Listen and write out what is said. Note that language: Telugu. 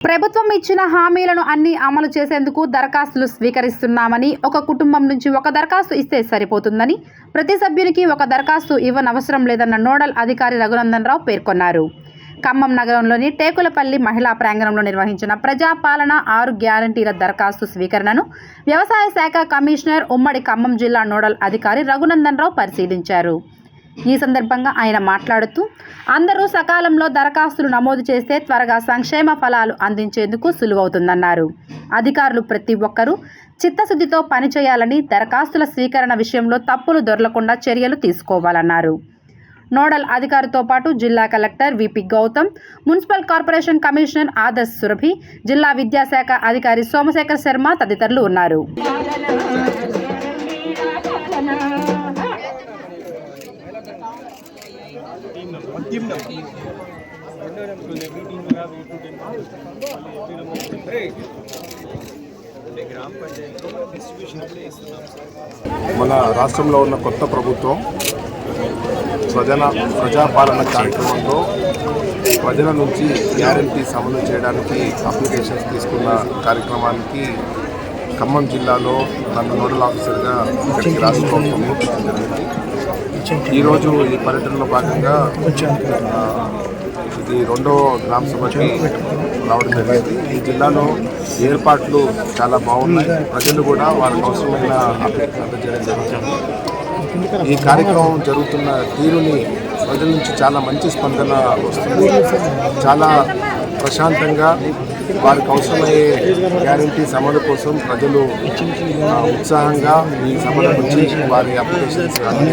ప్రభుత్వం ఇచ్చిన హామీలను అన్ని అమలు చేసేందుకు దరఖాస్తులు స్వీకరిస్తున్నామని ఒక కుటుంబం నుంచి ఒక దరఖాస్తు ఇస్తే సరిపోతుందని ప్రతి సభ్యునికి ఒక దరఖాస్తు ఇవ్వనవసరం లేదన్న నోడల్ అధికారి రఘునందన్ రావు పేర్కొన్నారు. ఖమ్మం నగరంలోని టేకులపల్లి మహిళా ప్రాంగణంలో నిర్వహించిన ప్రజాపాలన ఆరు గ్యారంటీల దరఖాస్తు స్వీకరణను వ్యవసాయ శాఖ కమిషనర్ ఉమ్మడి ఖమ్మం జిల్లా నోడల్ అధికారి రఘునందన్ రావు పరిశీలించారు. ఈ సందర్భంగా ఆయన మాట్లాడుతూ అందరూ సకాలంలో దరఖాస్తులు నమోదు చేస్తే త్వరగా సంక్షేమ ఫలాలు అందించేందుకు సులువవుతుందన్నారు. అధికారులు ప్రతి ఒక్కరూ చిత్తశుద్ధితో పనిచేయాలని దరఖాస్తుల స్వీకరణ విషయంలో తప్పులు దొరలకుండా చర్యలు తీసుకోవాలన్నారు. నోడల్ అధికారితో పాటు జిల్లా collector V P Gautam municipal corporation commissioner Adarsh Surabhi జిల్లా విద్యాశాఖ అధికారి సోమశేఖర్ శర్మ తదితరులు ఉన్నారు. మన రాష్ట్రంలో ఉన్న కొత్త ప్రభుత్వం ప్రజల ప్రజాపాలన కార్యక్రమంలో ప్రజల నుంచి గ్యారంటీస్ అమలు చేయడానికి అప్లికేషన్స్ తీసుకున్న కార్యక్రమానికి ఖమ్మం జిల్లాలో నన్ను నోడల్ ఆఫీసర్గా ఇక్కడికి రాష్ట్ర ప్రభుత్వం జరిగింది. ఈరోజు ఈ పర్యటనలో భాగంగా ఇది రెండో గ్రామ సభకి రావడం జరిగింది. ఈ జిల్లాలో ఏర్పాట్లు చాలా బాగున్నాయి. ప్రజలు కూడా వారికి అవసరమైన అప్డేట్ అందజేయడం జరుగుతుంది. ఈ కార్యక్రమం జరుగుతున్న తీరుని ప్రజల నుంచి చాలా మంచి స్పందన వస్తుంది. చాలా ప్రశాంతంగా వారికి అవసరమయ్యే గ్యారంటీస్ అమలు కోసం ప్రజలు ఉత్సాహంగా ఈ సభల నుంచి వారి అప్లికేషన్స్ అన్ని